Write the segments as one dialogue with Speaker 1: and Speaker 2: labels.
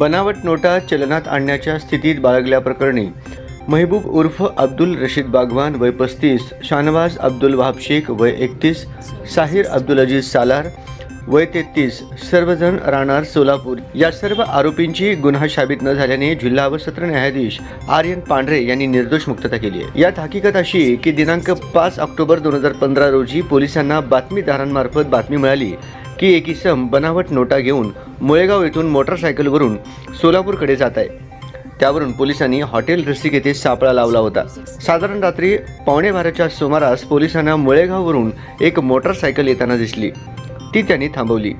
Speaker 1: बनावट नोटा चलनात आणण्याच्या स्थितीत बाळगल्याप्रकरणी महबूब उर्फ अब्दुल रशीद बागवान वय पस्तीस शानवाज अब्दुल वहाब शेख वय एकतीस साहिर अब्दुल अजीज सालार वय तेहतीस सर्वजण राहणार सोलापूर. या सर्व आरोपींची गुन्हा साबित न झाल्याने जिल्हा व सत्र न्यायाधीश आर्यन पांढरे यांनी निर्दोष मुक्तता केली आहे. यात हकीकत अशी की दिनांक पाच ऑक्टोबर दोन हजार पंधरा रोजी पोलिसांना बातमीदारांमार्फत बातमी मिळाली. की एक इसम बनावट नोटा घेऊन मुळेगाव येथून मोटरसायकलवरून सोलापूरकडे जात आहे. त्यावरून पोलिसांनी हॉटेल रसिक येथे सापळा लावला होता. साधारण रात्री पावणे बाराच्या सुमारास पोलिसांना मुळेगाववरून एक मोटरसायकल येताना दिसली. ती त्यांनी थांबवली.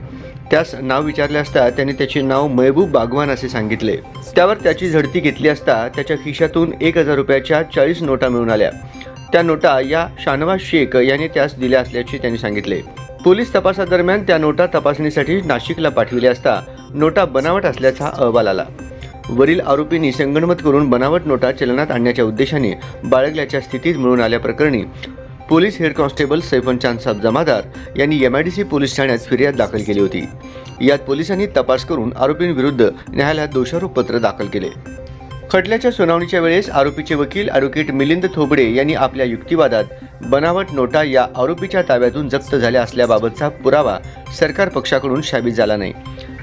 Speaker 1: त्यास नाव विचारले असता त्याने त्याचे नाव महबूब बागवान असे सांगितले. त्यावर त्याची झडती घेतली असता त्याच्या खिशातून एक हजार रुपयाच्या चाळीस नोटा मिळून आल्या. त्या नोटा या शानवाज शेख याने त्यास दिल्या असल्याचे त्यांनी सांगितले. पोलीस तपासादरम्यान त्या नोटा तपासणीसाठी नाशिकला पाठविल्या असता नोटा बनावट असल्याचा अहवाल आला. वरील आरोपींनी संगणमत करून बनावट नोटा चलनात आणण्याच्या उद्देशाने बाळगल्याच्या स्थितीत मिळून आल्याप्रकरणी police head constable Saifan Chand Sab Jamadar यांनी M I D C police ठाण्यात फिर्याद दाखल केली होती. यात पोलिसांनी तपास करून आरोपींविरुद्ध न्यायालयात दोषारोपपत्र दाखल केले. खटल्याच्या सुनावणीच्या वेळेस आरोपीचे वकील ॲडव्होकेट मिलिंद थोबडे यांनी आपल्या युक्तिवादात बनावट नोटा या आरोपीच्या ताब्यातून जप्त झाल्या असल्याबाबतचा पुरावा सरकार पक्षाकडून शाबित झाला नाही.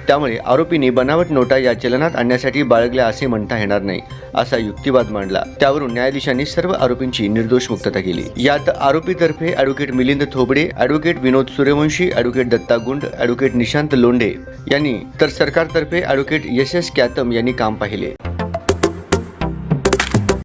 Speaker 1: त्यामुळे आरोपींनी बनावट नोटा या चलनात आणण्यासाठी बाळगल्या असे म्हणता येणार नाही असा युक्तिवाद मांडला. त्यावरून न्यायाधीशांनी सर्व आरोपींची निर्दोष मुक्तता केली. यात आरोपीतर्फे advocate Milind Thobde advocate Vinod Suryavanshi advocate Datta Gund advocate Nishant Londhe यांनी तर सरकारतर्फे ॲडव्होकेट एस एस कॅतम यांनी काम पाहिले.